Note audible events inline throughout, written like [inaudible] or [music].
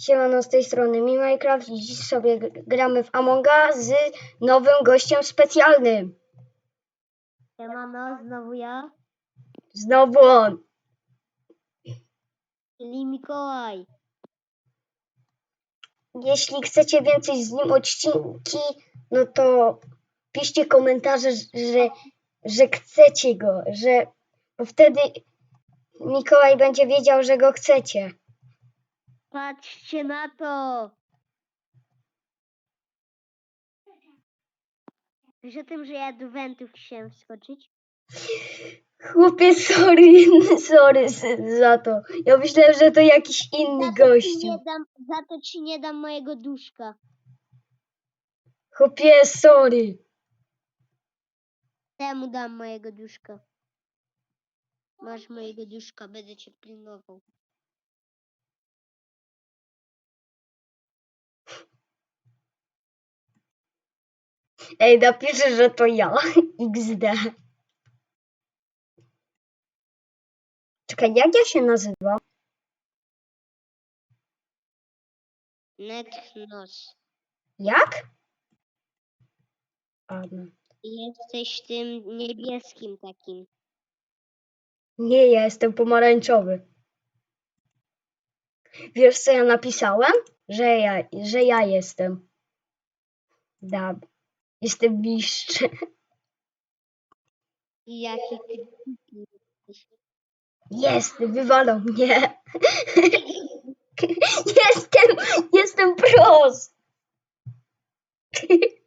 Siemano z tej strony Mi Minecraft i dziś sobie gramy w Amonga z nowym gościem specjalnym. Siemano, znowu ja, Znowu on. czyli Mikołaj. Jeśli chcecie więcej z nim odcinki, no to piszcie komentarze, że, że chcecie go, że bo wtedy Mikołaj będzie wiedział, że go chcecie. Patrzcie na to! Wiesz o tym, że ja do wentów chciałem wskoczyć? Chłopie, sorry, [laughs] sorry za to. Ja myślałem, że to jakiś inny dam, za to ci nie dam mojego duszka. Chłopie, sorry. Temu dam mojego duszka. Masz mojego duszka, będę cię pilnował. Ej, napiszę, że to ja. [laughs] XD. Czekaj, jak ja się nazywam? Netnos. Jak? Ładne. Jesteś tym niebieskim takim. Nie, ja jestem pomarańczowy. Wiesz, co ja napisałem? Że ja, że ja jestem. Dab. Jestem mistrz. I jaki ty głupi jesteś. Jest, wywalą mnie. [laughs] Jestem, jestem pros. [laughs]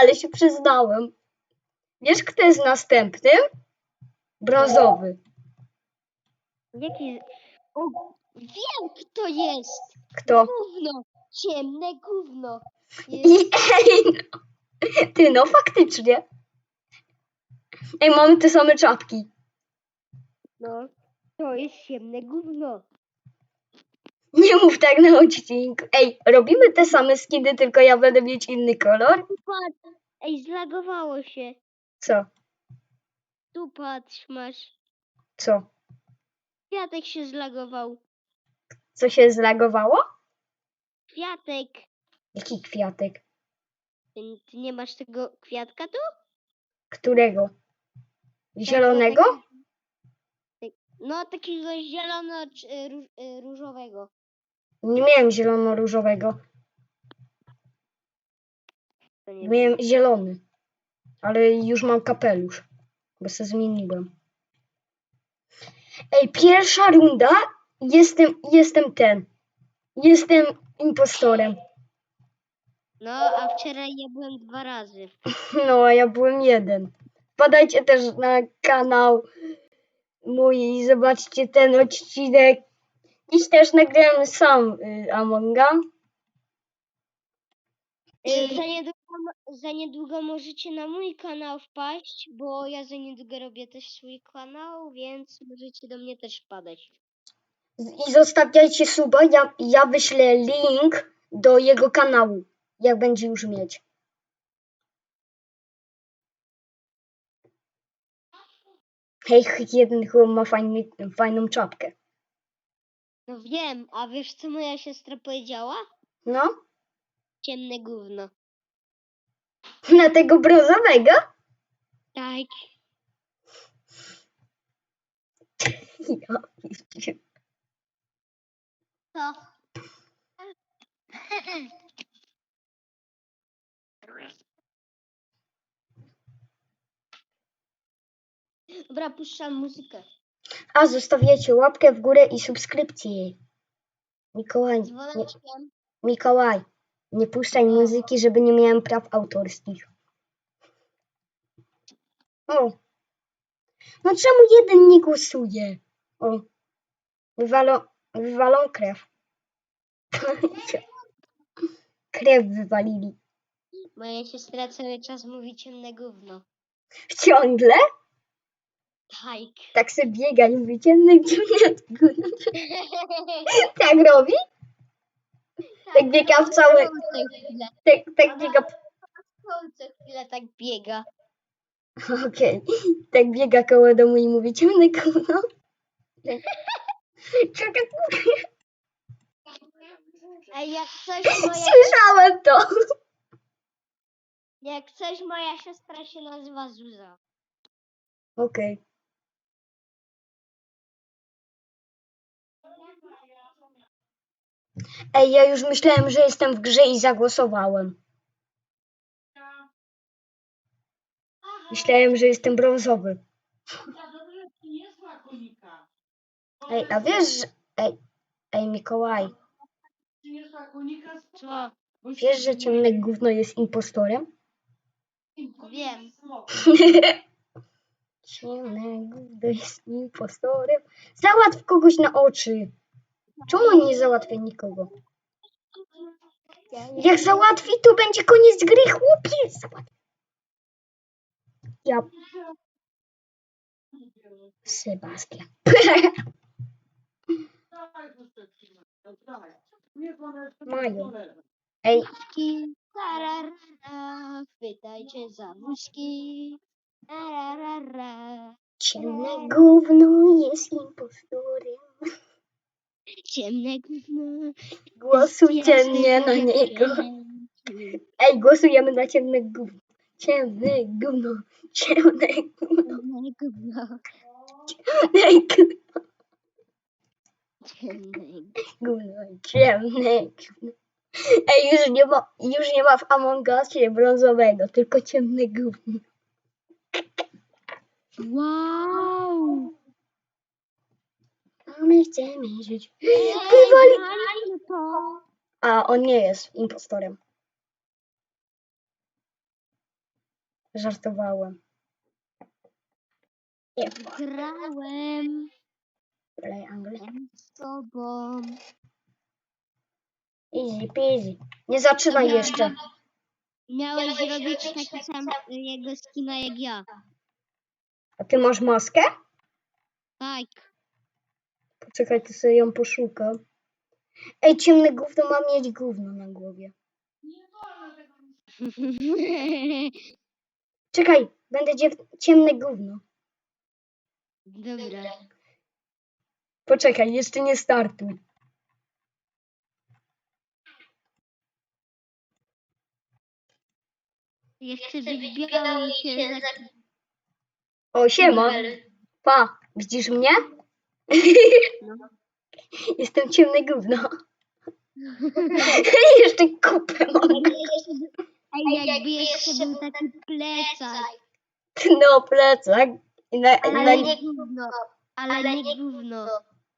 Ale się przyznałem. Wiesz, kto jest następnym? Brązowy. Jaki... O, wiem kto jest! Kto? Gówno! Ciemne gówno! [laughs] I Jest... ej, no. Ty, no faktycznie. Ej, mamy te same czapki. No, to jest ciemne gówno. Nie mów tak na odcinku. Ej, robimy te same skiny, tylko ja będę mieć inny kolor? Patrz, ej, zlagowało się. Co? Tu patrz, masz. Co? Kwiatek się zlagował. Co się zlagowało? Kwiatek. Jaki kwiatek? Ty, ty nie masz tego kwiatka tu? Którego? Zielonego? No, takiego zielono czy, y, róż, y, różowego. Nie miałem zielono-różowego. To nie Miałem zielony. Ale już mam kapelusz. Bo se zmieniłem. Ej, pierwsza runda. Jestem, jestem ten. Jestem impostorem. No, a wczoraj ja byłem dwa razy. [laughs] No, a ja byłem jeden. Wpadajcie też na kanał mój i zobaczcie ten odcinek. Dziś też nagrałem sam y, Amonga. Y, Za niedługo, za niedługo możecie na mój kanał wpaść, bo ja za niedługo robię też swój kanał, więc możecie do mnie też wpadać. I zostawiajcie suba. Ja, ja wyślę link do jego kanału, jak będzie już mieć. Hej, jeden chłop ma fajny, fajną czapkę. No wiem, a wiesz co moja siostra powiedziała? No, Ciemne gówno. na tego brązowego? Tak. [laughs] Ja, Co? Dobra, puszczam muzykę. A zostawiacie łapkę w górę i subskrypcję. Mikołaj, Z nie, dzwoneczkiem. Mikołaj, nie puszczaj muzyki, żeby nie miałem praw autorskich. O. No czemu jeden nie głosuje? O. Wywalą, wywalą krew. [laughs] krew wywalili. Moja siostra cały czas mówi ciemne gówno. Ciągle? Tak. Tak se biega i mówi ciemny dziewniatku. [laughs] Tak robi? Tak biega w całe... Co chwilę. Tak, tak biega... Co chwilę tak biega. [laughs] Okej. Tak biega koło domu i mówi ciemny gówno. Czekaj, Ej, jak coś moja, słyszałem to. jak coś moja siostra się nazywa Zuza. Okej. Ej, ja już myślałem, że jestem w grze i zagłosowałem. Myślałem, że jestem brązowy. Ej, a wiesz, że... Ej, ej, Mikołaj, wiesz, że ciemne gówno jest impostorem? Wiem. [laughs] Ciemne gówno jest impostorem. Załatw kogoś na oczy. Czemu nie załatwia nikogo? Jak załatwi, to będzie koniec gry, chłopie. Załatw. Ja. Sebastian. [laughs] Mają. Ej, tararara, chwytajcie za wózki. Tararara. ciemne gówno jest impostorem. Ciemne gówno. Głosujcie mnie na niego. Ej, głosujemy na ciemne gówno. Ciemne gówno. Ciemne gówno. Ciemne gówno. Ciemne gówno. Ciemne Gówno, gówno. Ej, już nie ma, już nie ma w Among Usie brązowego, tylko ciemne gówno. Wow! A my chcemy żyć. Wywali. A on nie jest impostorem. Żartowałem. Grałem play angle. z tobą. Easy peasy. Nie zaczynaj Dobra. jeszcze. Miałeś robić taki sam jego skina jak ja. A ty masz maskę? Tak. Poczekaj, to sobie ją poszukam. Ej, ciemne gówno ma mieć gówno na głowie. [laughs] Czekaj, będę dziew... ciemne gówno. Dobra. Poczekaj, jeszcze nie startuj. Chcę być biały i się za... O, siema. Pa, widzisz mnie? No. [laughs] Jestem ciemne gówno. [laughs] jeszcze kupę mam. Ej, jakby jeszcze był taki plecak. No, plecak. I na, na... Ale nie gówno. Ale nie gówno.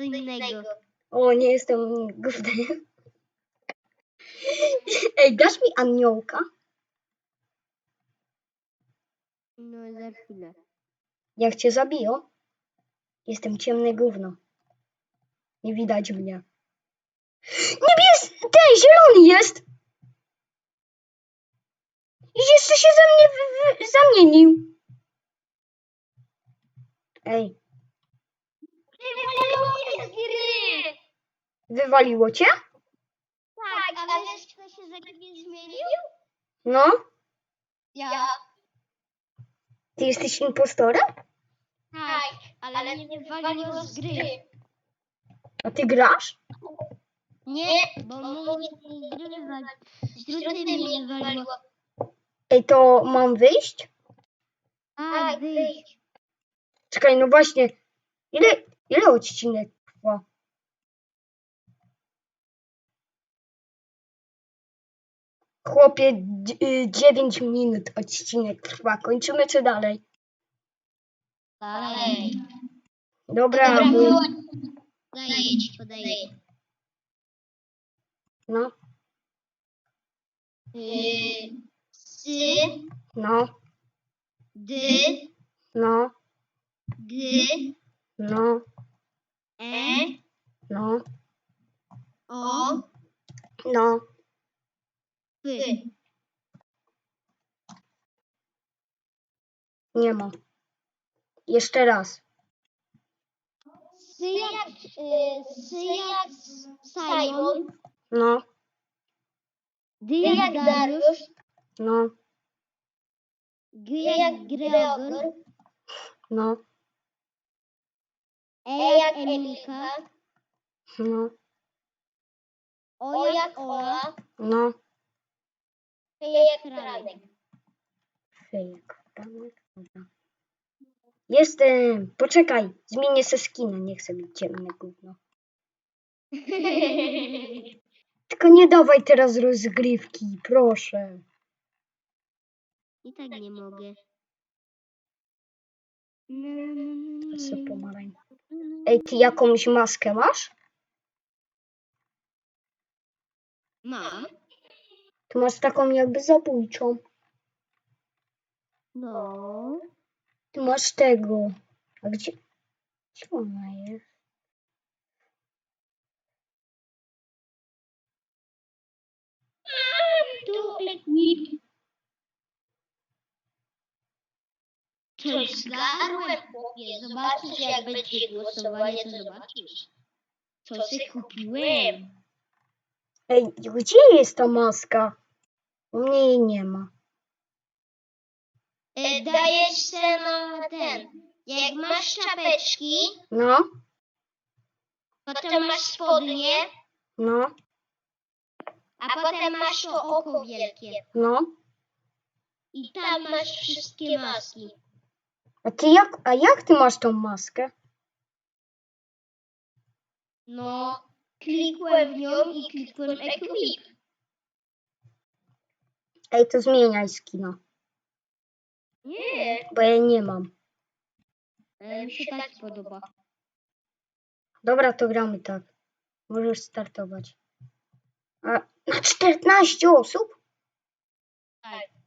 Innego. O, nie jestem gównem. Ej, dasz mi aniołka? No za chwilę. Jak cię zabiją? Jestem ciemne gówno. Nie widać mnie. Niebies... Ten, zielony jest! I jeszcze się ze mnie wy, wy, zamienił. Ej, wywaliło cię? Tak, a wiesz kto się za zmienił? No, Ja. ty jesteś impostorem? Tak, ale mnie wywaliło z gry. A ty grasz? Nie, bo mnie z gry wywaliło. Z gry mnie wywaliło. Ej, to mam wyjść? Tak, wyjdź. Czekaj, no właśnie. Ile, ile odcinek trwa? Chłopie, 9 minut odcinek trwa. Kończymy czy dalej? Dalej. Dobra, Dobra, bo- wyłącz. Podaję ci, podaję. no, Y, Sy, no, dy, no, gy, no, e, no, o, no. py. Nie ma. Jeszcze raz. Sy jak, y, sy jak Simon, No, dy jak Dariusz, no, G jak Gregor, no, E jak Emilka, No, O jak Ola, no. P jak. Fejek. Franek, dobra. Jestem! Poczekaj, zmienię se skinę, nie chcę być ciemne gówno. [laughs] Tylko nie dawaj teraz rozgrywki, proszę. I tak nie mogę. Na, na, Se na, pomarańcz. Ej, ty jakąś maskę masz? Mam. Ty masz taką jakby zabójczą. No. Ty masz tego. A gdzie? Gdzie ona jest? Tu Coś zgarłem, chłopie. Zobaczysz, jak będzie głosowanie, to zobaczysz. Co się kupiłem. Ej, gdzie jest ta maska? U mnie jej nie ma. E, dajesz se na ten. Jak masz czapeczki, No, potem masz spodnie, no, a potem masz to oko wielkie. no. I tam masz wszystkie maski. A ty jak, a jak ty masz tą maskę? No, klikłem w nią i klikłem equip. Ej, to zmieniaj skina, Nie, bo ja nie mam. ale mi się tak podoba. Dobra, to gramy tak. Możesz startować. A na 14 osób? Tak.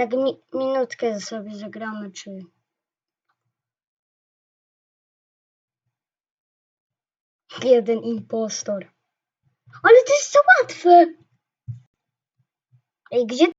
Tak mi, minutkę sobie zagramy, czy... Jeden impostor. Ale to jest za łatwe! Ej, gdzie